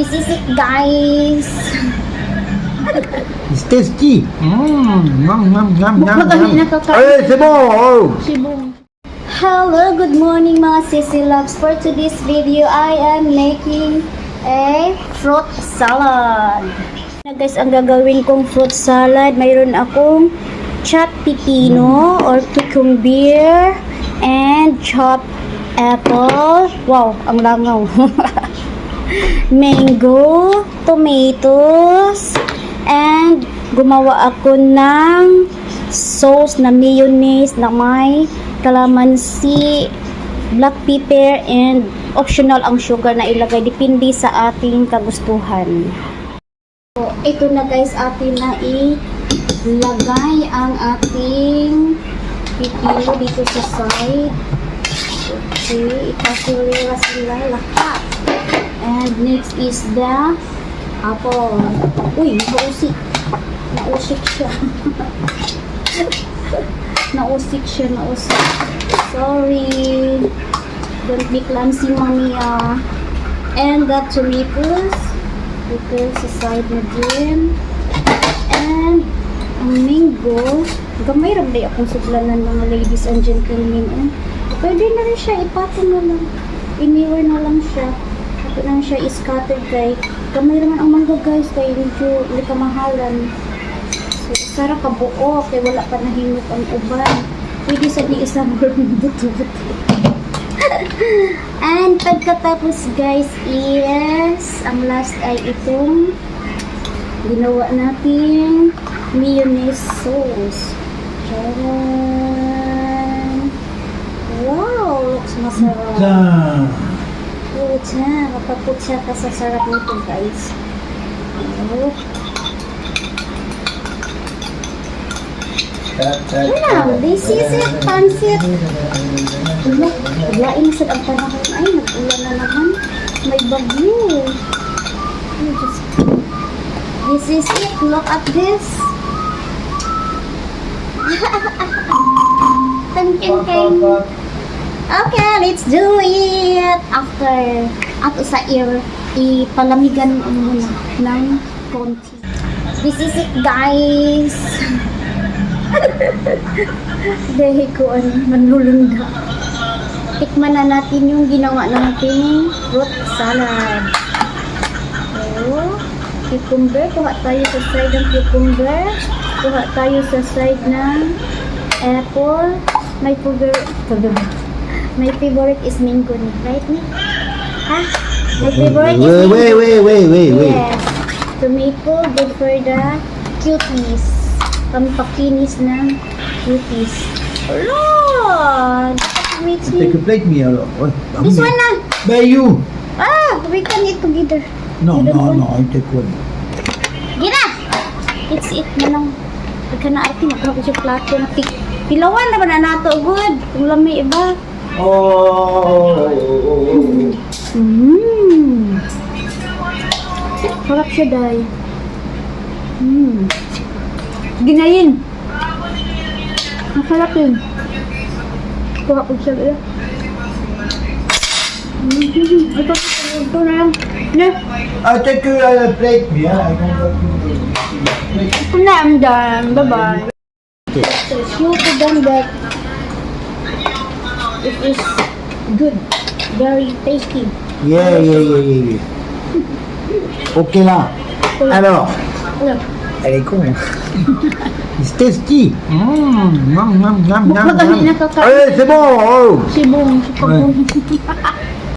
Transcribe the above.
This is it, guys. It's tasty. Mmm, yum, yum, yum, yum, yum. Ay, sebo! Oh. Shibong. Hello, good morning mga sissy loves. For today's video, I am making a fruit salad. Na guys, ang gagawin kong fruit salad, mayroon akong chopped pipino or cucumber and chopped apple. Wow, ang langaw. Mango, tomatoes, and gumawa ako ng sauce na mayonnaise na may calamansi, black pepper, and optional ang sugar na ilagay. Depende sa ating kagustuhan. So, ito na guys, atin na ilagay ang ating pipino dito sa side. Okay, ipasuriwa sila lahat. And next is the apple. Uy, nausik. Nausik siya. nausik siya, nausik. Sorry. Don't be clumsy, mommy, ah. And the tomatoes. Ito sa side na din. And ang mango. Gamay ram day akong suglanan mga ladies and gentlemen. And pwede na rin siya, ipatong na lang. Iniwan na lang siya. Ito na lang siya is-scattered kay gamay raman ang mangga guys kay medyo hindi kamahalan. So, sara ka buo kay wala pa nahimot ang uban. Pwede sa di isang buto-buto. And pagkatapos guys is ang last ay itong ginawa natin mayonnaise sauce. Charan! Wow! Looks masarap. Sa- Pucha, kapaputsa ka sa sarap nito guys. Oh. Wow, this is it, pancit. Look, lain sa ang panahon ay nag-ulan na naman. May bagyo. Ay, Diyos ko. This is it. Look at this. Tang tang tang. Okay, let's do it. After ato sa ear, ipalamigan muna ng konti. This is it, guys. Dahil ko ano, manlulunda. Tikman na natin yung ginawa nating fruit salad. So, cucumber. Kuha tayo sa side ng cucumber. Kuha tayo sa side ng apple. My favorite, my favorite is mango ni, right ni? Ha? My favorite is Wait, mango. wait, wait, wait, wait, wait. Yes. Tomato, good for the cuties. Pampakinis ng cuties. Wait, Take a plate uh, oh, This one na! By you. Ah! We can eat together. No, no, want- no. I take one. Gina! It's it na lang. Ika na arte, magkakaroon siya plato na pi pilawan na ba na nato, good? Kung lami iba. Oh. Mmm. Sarap siya, day. Mmm. Ginayin. Ang sarap yun. Kuha ko siya. eh. Mm, ito, ito na lang. Ne, I take you a plate. Yeah, I don't ito na, I'm done. Bye-bye. So, show to them that it is good. Very tasty. Yeah, yeah, yeah, yeah, yeah. Okay lah. Alors, Ano? elle est con. It's tasty. Mmm, yum, yum, yum, yum, Bukod kami yum. nakaka- Allez, c'est bon. Oh. Sibong, sibong.